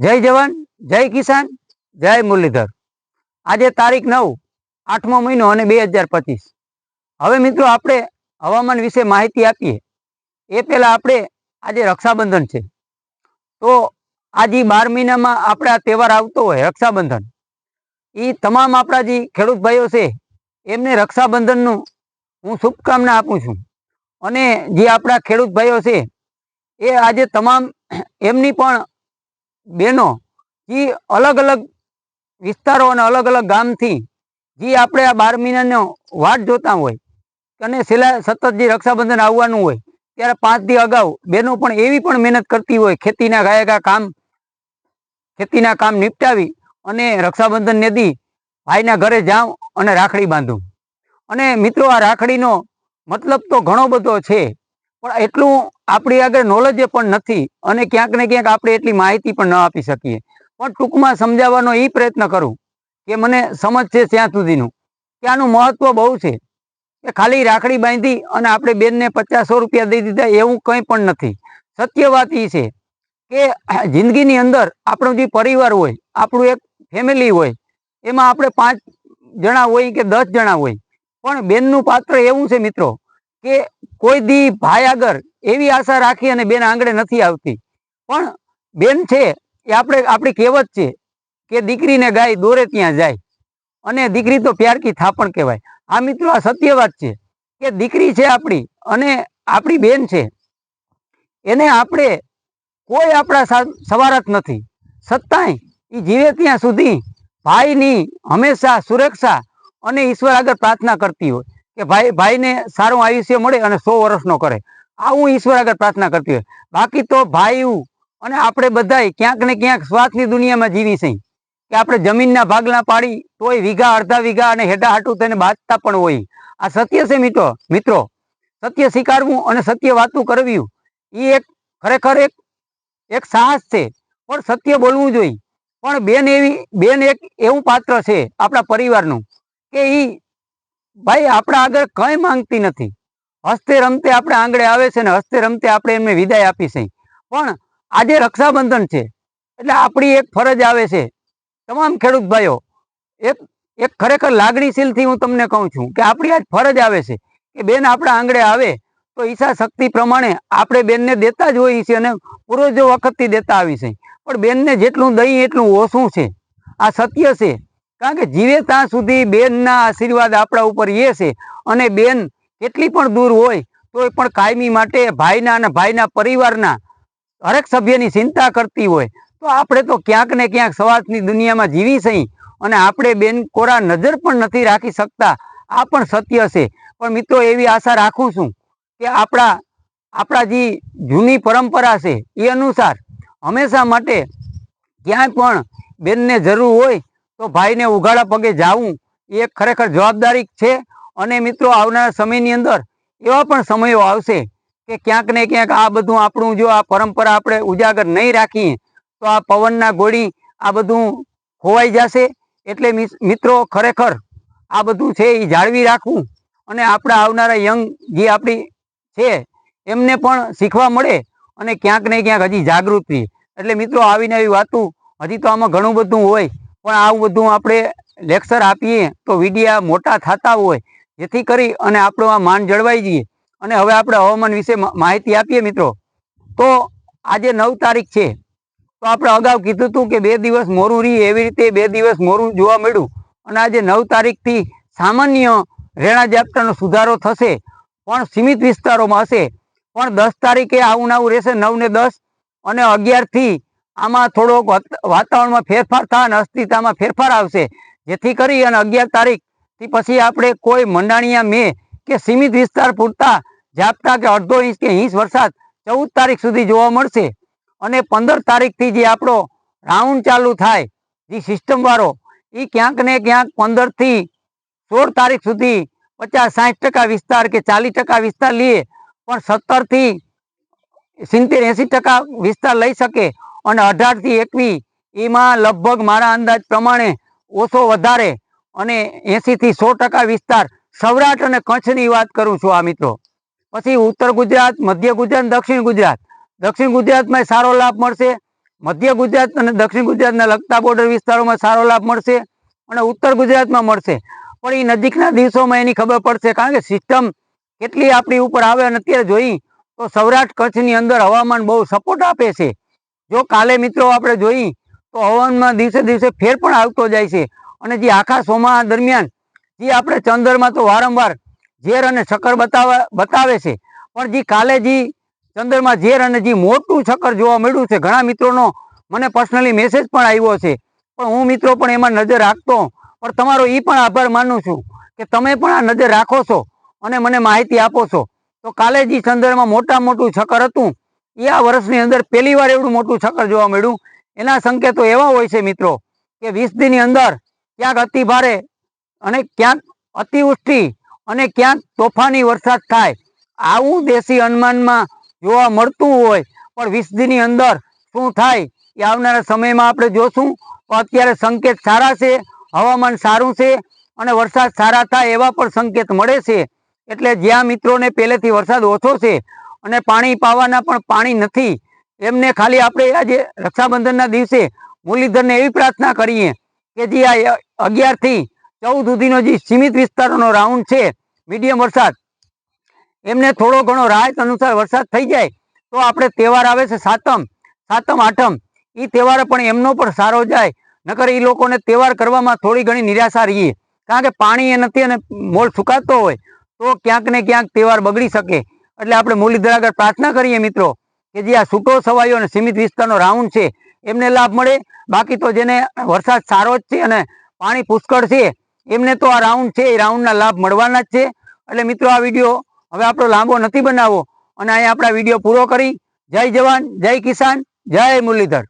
જય જવાન, જય કિસાન, જય મુરલીધર. આજે તારીખ નવ, આઠમો મહિનો અને બે હજાર પચીસ. હવે મિત્રો આપણે હવામાન વિશે માહિતી આપીએ. એ પહેલાં આપણે આજે રક્ષાબંધન છે. તો આજે બાર મહિનામાં આપણે આ તહેવાર આવતો હોય રક્ષાબંધન. એ તમામ આપણા જે ખેડૂત ભાઈઓ છે, એમને રક્ષાબંધનનું હું શુભકામના આપું છું. અને જે આપણા ખેડૂત ભાઈઓ છે, એ આજે તમામ એમની પણ બહેનો જે અલગ અલગ વિસ્તારો અને અલગ અલગ ગામથી જે આપણે આ બાર મહિનાનો વાટ જોતા હોય અને છેલ્લા સતત જે રક્ષાબંધન આવવાનું હોય, ત્યારે પાંચ દી અગાઉ બહેનો પણ એવી પણ મહેનત કરતી હોય, ખેતીના ગાયકા કામ, ખેતીના કામ નિપટાવી અને રક્ષાબંધન દી ભાઈના ઘરે જાઉં અને રાખડી બાંધું. અને મિત્રો, આ રાખડીનો મતલબ તો ઘણો બધો છે. પણ એટલું આપણી આગળ નોલેજ પણ નથી અને ક્યાંક ને ક્યાંક આપણે એટલી માહિતી પણ ન આપી શકીએ. પણ ટૂંકમાં સમજાવવાનો એ પ્રયત્ન કરું કે મને સમજ છે ત્યાં સુધીનું. કે આનું મહત્વ બહુ છે. કે ખાલી રાખડી બાંધી અને આપણે બેનને પચાસો રૂપિયા દઈ દીધા એવું કંઈ પણ નથી. સત્ય વાત એ છે કે જિંદગીની અંદર આપણો જે પરિવાર હોય, આપણું એક ફેમિલી હોય, એમાં આપણે પાંચ જણા હોય કે દસ જણા હોય. પણ બેનનું પાત્ર એવું છે મિત્રો કે કોઈ દી ભાઈ આગળ એવી આશા રાખી અને બેન આંગળે નથી આવતી. પણ બેન છે એ આપણે, આપણી કહેવત છે કે દીકરીને ગાય દોરે ત્યાં જાય. અને દીકરી તો પ્યાર કી થાપણ કહેવાય. આ મિત્રો, આ સત્ય વાત છે કે દીકરી છે આપણી અને આપણી બેન છે. એને આપણે કોઈ આપણા સવારત નથી. સત્તાય એ જીવે ત્યાં સુધી ભાઈની હંમેશા સુરક્ષા અને ઈશ્વર આગળ પ્રાર્થના કરતી હોય. કે ભાઈ, ભાઈને સારું આયુષ્ય મળે અને સો વર્ષનો કરે. આવું ઈશ્વર આગળ પ્રાર્થના કરતી હોય. બાકી તો ભાઈ અને આપણે બધાય ક્યાંક ને ક્યાંક સ્વાર્થની દુનિયામાં જીવી છે. કે આપણે જમીનના ભાગલા પાડી, તોય વીઘા, અડધા વીઘા અને હેડા હાટું તેને બાંધતા પણ હોય. આ સત્ય છે મિત્રો મિત્રો. સત્ય સ્વીકારવું અને સત્ય વાતું કરવી એ એક ખરેખર એક એક સાહસ છે. પણ સત્ય બોલવું જોઈએ. પણ બેન એવી, બેન એક એવું પાત્ર છે આપણા પરિવારનું, કે એ ભાઈ, આપણા આગળ કંઈ માંગતી નથી. હસ્તે રમતે આપણે આંગળે આવે છે ને હસ્તે રમતે આપણે એમને વિદાય આપી છે. પણ આજે રક્ષાબંધન છે, એટલે આપણી એક ફરજ આવે છે. તમામ ખેડૂત ભાઈઓ, એક એક ખરેખર લાગણીશીલથી હું તમને કહું છું કે આપણી આજ ફરજ આવે છે કે બેન આપણા આંગળે આવે તો ઈશા શક્તિ પ્રમાણે આપણે બેનને દેતા જ હોઈએ છીએ અને પૂર્વજો વખતથી દેતા આવી છે પણ બેનને જેટલું દહીં એટલું ઓછું છે. આ સત્ય છે. કારણ કે જીવે ત્યાં સુધી બેનના આશીર્વાદ આપણા ઉપર એ છે અને બેન કેટલી પણ દૂર હોય તો પણ કાયમી માટે ભાઈના અને ભાઈના પરિવારના હરેક સભ્યની ચિંતા કરતી હોય તો આપણે તો ક્યાંક ને ક્યાંક સવાસની દુનિયામાં જીવી છે અને આપણે બેન કોરા નજર પણ નથી રાખી શકતા. આ પણ સત્ય છે. પણ મિત્રો એવી આશા રાખું છું કે આપણા આપણા જે જૂની પરંપરા છે એ અનુસાર હંમેશા માટે ક્યાંય પણ બેનને જરૂર હોય તો ભાઈને ઉઘાડા પગે જાવું એ ખરેખર જવાબદારી છે. અને મિત્રો, આવનારા સમયની અંદર એવા પણ સમયો આવશે કે ક્યાંક ને ક્યાંક આ બધું આપણું જો આ પરંપરા આપણે ઉજાગર નહીં રાખીએ, તો આ પવનના ગોળી આ બધું ખોવાઈ જશે. એટલે મિત્રો, ખરેખર આ બધું છે એ જાળવી રાખવું. અને આપણા આવનારા યંગ જે આપણી છે, એમને પણ શીખવા મળે અને ક્યાંક ને ક્યાંક હજી જાગૃતિ એટલે મિત્રો આવીને એવી વાતું હજી તો આમાં ઘણું બધું હોય. પણ આવું બધું આપણે લેક્ચર આપીએ તો વિડીયા મોટા થતા હોય. જેથી કરી અને આપણું આ માન જળવાઈ જઈએ. અને હવે આપણે હવામાન વિશે માહિતી આપીએ મિત્રો. તો આજે નવ તારીખ છે. તો આપણે અગાઉ કીધું હતું કે બે દિવસ મોરું રહી એવી રીતે બે દિવસ મોરું જોવા મળ્યું. અને આજે નવ તારીખથી સામાન્ય રેણા ઝાપટાનો સુધારો થશે. પણ સીમિત વિસ્તારોમાં હશે. પણ દસ તારીખે આવું ને આવું રહેશે, નવ ને દસ. અને અગિયારથી આમાં થોડોક વાતાવરણમાં ફેરફાર થાય અને અસ્થિરતામાં ફેરફાર આવશે. જેથી કરી અને અગિયાર તારીખથી પછી આપણે કોઈ મંડાણીયા મેં કે સીમિત વિસ્તાર પૂરતા ઝાપટા કે અડધો ઇંચ કે ઇંચ વરસાદ ચૌદ તારીખ સુધી જોવા મળશે. અને પંદર તારીખથી જે આપણો રાઉન્ડ ચાલુ થાય, જે સિસ્ટમવાળો એ ક્યાંક ને ક્યાંક પંદરથી સોળ તારીખ સુધી પચાસ સાઠ ટકા વિસ્તાર કે ચાલીસ ટકા વિસ્તાર લઈએ પણ સત્તરથી સિત્તેર એંસી ટકા વિસ્તાર લઈ શકે. અને અઢારથી એકવીસ એમાં લગભગ મારા અંદાજ પ્રમાણે ઓછો વધારે અને એંસીથી સો ટકા વિસ્તાર સૌરાષ્ટ્ર અને કચ્છની વાત કરું છું આ મિત્રો. પછી ઉત્તર ગુજરાત, મધ્ય ગુજરાત દક્ષિણ ગુજરાત. દક્ષિણ ગુજરાતમાં સારો લાભ મળશે, મધ્ય ગુજરાત અને દક્ષિણ ગુજરાતના લગતા બોર્ડર વિસ્તારોમાં સારો લાભ મળશે અને ઉત્તર ગુજરાતમાં મળશે. પણ એ નજીકના દિવસોમાં એની ખબર પડશે, કારણ કે સિસ્ટમ કેટલી આપણી ઉપર આવે અને અત્યારે જોઈ તો સૌરાષ્ટ્ર કચ્છની અંદર હવામાન બહુ સપોર્ટ આપે છે. જો કાલે મિત્રો આપણે જોઈ, તો હવામાનમાં દિવસે દિવસે ફેર પણ આવતો જાય છે. અને જે આખા સોમા દરમિયાન, જે આપણે ચંદ્રમાં તો વારંવાર ઝેર અને શક્કર બતાવે બતાવે છે. પણ જે કાલે જે ચંદ્રમાં ઝેર અને જે મોટું શક્કર જોવા મળ્યું છે, ઘણા મિત્રોનો મને પર્સનલી મેસેજ પણ આવ્યો છે. પણ હું મિત્રો પણ એમાં નજર રાખતો પણ તમારો એ પણ આભાર માનું છું કે તમે પણ આ નજર રાખો છો અને મને માહિતી આપો છો. તો કાલે જે ચંદ્રમાં મોટા મોટું શક્કર હતું આ વર્ષની અંદર પહેલી વાર એવડું મોટું છકર જોવા મળ્યું. એના સંકેતો એવા હોય છે મિત્રો કે વીસ દિનની અંદર ક્યાંક અતિ ભારે અને ક્યાંક અતિવૃષ્ટિ અને ક્યાંક તોફાની વરસાદ થાય. આવું દેશી અનુમાનમાં જોવા મળતું હોય, પણ વીસ દિનની અંદર શું થાય એ આવનારા સમયમાં આપણે જોશું. અત્યારે સંકેત સારા છે, હવામાન સારું છે અને વરસાદ સારા થાય એવા પણ સંકેત મળે છે. એટલે જ્યાં મિત્રોને પહેલેથી વરસાદ ઓછો છે અને પાણી પાવાના પણ પાણી નથી. એમને ખાલી આપણે આજે રક્ષાબંધનના દિવસે મુરલીધરને એવી પ્રાર્થના કરીએ કે જે આ અગિયારથી ચૌદ સુધીનો જે સીમિત વિસ્તારોનો રાઉન્ડ છે, મીડિયમ વરસાદ, એમને થોડો ઘણો રાહત અનુસાર વરસાદ થઈ જાય તો આપણે તહેવાર આવે છે સાતમ સાતમ, આઠમ. એ તહેવાર પણ એમનો પણ સારો જાય, નકર એ લોકોને તહેવાર કરવામાં થોડી ઘણી નિરાશા રહીએ. કારણ કે પાણી એ નથી અને મોલ સુકાતો હોય તો ક્યાંક ને ક્યાંક તહેવાર બગડી શકે. એટલે આપણે મુરલીધર આગળ પ્રાર્થના કરીએ મિત્રો કે જે આ છૂટો સવાયો અને સીમિત વિસ્તારનો રાઉન્ડ છે, એમને લાભ મળે. બાકી તો જેને વરસાદ સારો જ છે અને પાણી પુષ્કળ છે, એમને તો આ રાઉન્ડ છે, એ રાઉન્ડના લાભ મળવાના જ છે. એટલે મિત્રો આ વીડિયો હવે આપણો લાંબો નથી બનાવવો અને અહીંયા આપણા વીડિયો પૂરો કરી. જય જવાન, જય કિસાન, જય મુરલીધર.